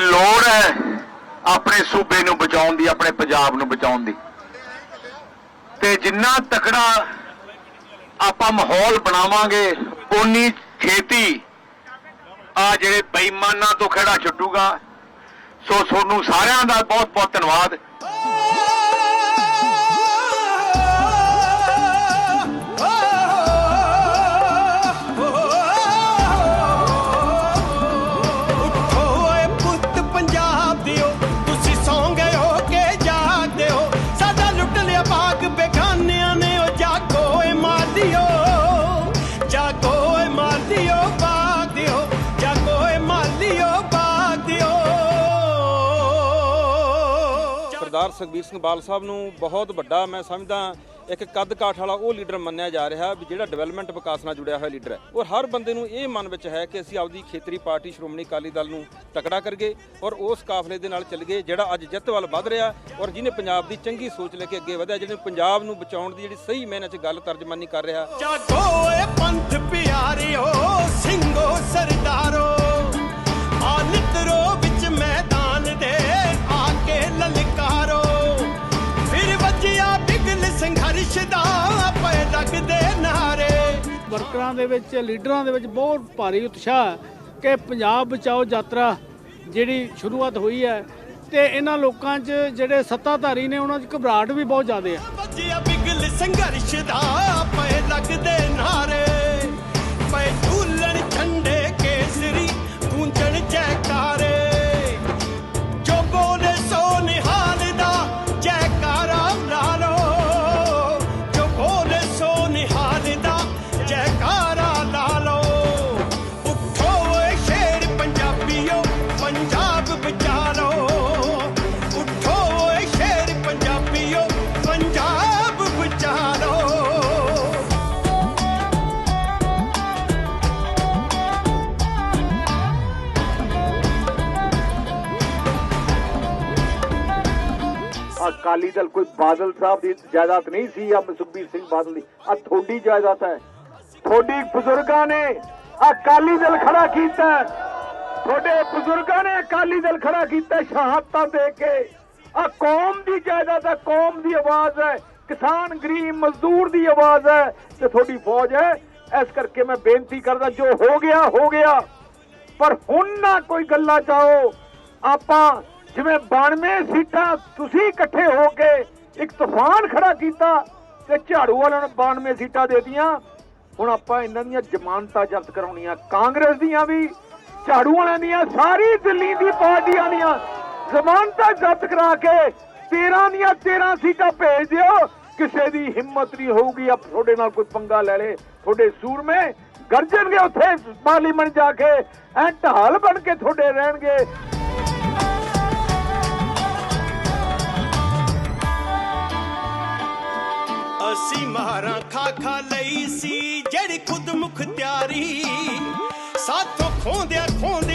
ਲੋੜ ਹੈ ਆਪਣੇ ਸੂਬੇ ਨੂੰ ਬਚਾਉਣ ਦੀ, ਆਪਣੇ ਪੰਜਾਬ ਨੂੰ ਬਚਾਉਣ ਦੀ। ਤੇ ਜਿੰਨਾ ਤਕੜਾ ਆਪਾਂ ਮਾਹੌਲ ਬਣਾਵਾਂਗੇ ਉਨੀ ਛੇਤੀ ਆ ਜਿਹੜੇ ਬੇਈਮਾਨਾਂ ਤੋਂ ਖੜਾ ਛੁੱਟੂਗਾ ਸੋ ਤੁਹਾਨੂੰ ਸਾਰਿਆਂ ਦਾ ਬਹੁਤ ਬਹੁਤ ਧੰਨਵਾਦ। ਸਰਦਾਰ ਸੁਖਬੀਰ ਸਿੰਘ ਬਾਲ ਸਾਹਿਬ ਨੂੰ ਬਹੁਤ ਵੱਡਾ ਮੈਂ ਸਮਝਦਾ ਇੱਕ ਕੱਦ ਕਾਠ ਵਾਲਾ ਉਹ ਲੀਡਰ ਮੰਨਿਆ ਜਾ ਰਿਹਾ ਵੀ ਜਿਹੜਾ ਡਿਵੈਲਪਮੈਂਟ ਵਿਕਾਸ ਨਾਲ ਜੁੜਿਆ ਹੋਇਆ ਲੀਡਰ ਹੈ। ਔਰ ਹਰ ਬੰਦੇ ਨੂੰ ਇਹ ਮਨ ਵਿੱਚ ਹੈ ਕਿ ਅਸੀਂ ਆਪਦੀ ਖੇਤਰੀ ਪਾਰਟੀ ਸ਼੍ਰੋਮਣੀ ਅਕਾਲੀ ਦਲ ਨੂੰ ਤਕੜਾ ਕਰਗੇ ਔਰ ਉਸ ਕਾਫਲੇ ਦੇ ਨਾਲ ਚੱਲ ਗਏ ਜਿਹੜਾ ਅੱਜ ਜਿੱਤ ਵੱਲ ਵੱਧ ਰਿਹਾ ਔਰ ਜਿਹਨੇ ਪੰਜਾਬ ਦੀ ਚੰਗੀ ਸੋਚ ਲੈ ਕੇ ਅੱਗੇ ਵਧਿਆ, ਜਿਹਨੇ ਪੰਜਾਬ ਨੂੰ ਬਚਾਉਣ ਦੀ ਜਿਹੜੀ ਸਹੀ ਮੈਨੇ 'ਚ ਗੱਲ ਤਰਜਮਾਨੀ ਕਰ ਰਿਹਾ। ਜਾਗੋ ਏ ਪੰਥ ਪਿਆਰਿਓ। ਵਰਕਰਾਂ ਦੇ ਵਿੱਚ, ਲੀਡਰਾਂ ਦੇ ਵਿੱਚ ਬਹੁਤ ਭਾਰੀ ਉਤਸ਼ਾਹ ਹੈ ਕਿ ਪੰਜਾਬ ਬਚਾਓ ਯਾਤਰਾ ਜਿਹੜੀ ਸ਼ੁਰੂਆਤ ਹੋਈ ਹੈ ਤੇ ਇਹਨਾਂ ਲੋਕਾਂ 'ਚ ਜਿਹੜੇ ਸੱਤਾਧਾਰੀ ਨੇ, ਉਹਨਾਂ 'ਚ ਘਬਰਾਹਟ ਵੀ ਬਹੁਤ ਜ਼ਿਆਦਾ ਹੈ। ਵੱਜਿਆ ਬਿਗਲ ਸੰਘਰਸ਼ ਦਾ ਪਏ ਲੱਗਦੇ ਨਾਰੇ ਪਏ ਝੂਲਣ ਝੰਡੇ ਕੇਸਰੀ ਗੂੰਜਣ ਜੈਕਾਰੇ ਅਕਾਲੀ ਦਲ ਕੋਈ ਬਾਦਲ ਸਾਹਿਬ ਦੀ ਜਾਇਦਾਦ ਨਹੀਂ ਸੀ ਆ ਸੁਖਬੀਰ ਸਿੰਘ ਬਾਦਲ ਦੀ। ਆ ਤੁਹਾਡੀ ਜਾਇਦਾਦ ਹੈ। ਤੁਹਾਡੀ ਬਜ਼ੁਰਗਾਂ ਨੇ ਅਕਾਲੀ ਦਲ ਖੜਾ ਕੀਤਾ ਹੈ। ਤੁਹਾਡੇ ਬਜ਼ੁਰਗਾਂ ਨੇ ਅਕਾਲੀ ਦਲ ਖੜਾ ਕੀਤਾ ਸ਼ਹਾਦਤਾਂ ਦੇ ਕੇ। ਆ ਕੌਮ ਦੀ ਜਾਇਦਾਦ ਹੈ, ਕੌਮ ਦੀ ਆਵਾਜ਼ ਹੈ। ਕਿਸਾਨ, ਗਰੀਬ, ਮਜ਼ਦੂਰ ਦੀ ਆਵਾਜ਼ ਹੈ ਤੇ ਤੁਹਾਡੀ ਫੌਜ ਹੈ। ਇਸ ਕਰਕੇ ਮੈਂ ਬੇਨਤੀ ਕਰਦਾ, ਜੋ ਹੋ ਗਿਆ ਹੋ ਗਿਆ। ਪਰ ਹੁਣ ਨਾ ਕੋਈ ਗੱਲਾਂ ਚਾਹੋ ਆਪਾਂ ਜਿਵੇਂ 92 ਸੀਟਾਂ ਤੁਸੀਂ ਇਕੱਠੇ ਹੋ ਕੇ ਇੱਕ ਤੂਫਾਨ ਖੜਾ ਕੀਤਾ ਤੇ ਝਾੜੂ ਵਾਲਿਆਂ ਨੂੰ 92 ਸੀਟਾਂ ਦੇ ਦਿੱਤੀਆਂ। ਹੁਣ ਆਪਾਂ ਇਹਨਾਂ ਦੀਆਂ ਜ਼ਮਾਨਤਾਂ ਜ਼ਬਤ ਕਰਾਉਣੀਆਂ। ਕਾਂਗਰਸ ਦੀਆਂ ਵੀ, ਝਾੜੂ ਵਾਲਿਆਂ ਦੀਆਂ, ਸਾਰੀ ਦਿੱਲੀ ਦੀ ਪਾਰਟੀਆਂ ਦੀਆਂ ਜ਼ਮਾਨਤਾਂ ਜ਼ਬਤ ਕਰਾ ਕੇ 13 ਦੀਆਂ 13 ਸੀਟਾਂ ਭੇਜ ਦਿਓ। ਕਿਸੇ ਦੀ ਹਿੰਮਤ ਨਹੀਂ ਹੋਊਗੀ, ਆਪ ਤੁਹਾਡੇ ਨਾਲ ਕੋਈ ਪੰਗਾ ਲੈ ਲੇ। ਤੁਹਾਡੇ ਸੂਰਮੇ ਗਰਜਣਗੇ ਉੱਥੇ ਪਾਰਲੀਮੈਂਟ ਜਾ ਕੇ, ਐ ਢਾਲ ਬਣ ਕੇ ਤੁਹਾਡੇ ਰਹਿਣਗੇ। ਸੀ ਮਹਾਰਾ ਖਾ ਖਾ ਲਈ ਸੀ ਜਿਹੜੀ ਖੁਦ ਮੁਖ ਤਿਆਰੀ। ਸਾਥੋਂ ਖੋਂਦਿਆ ਖੋਂਦਿਆ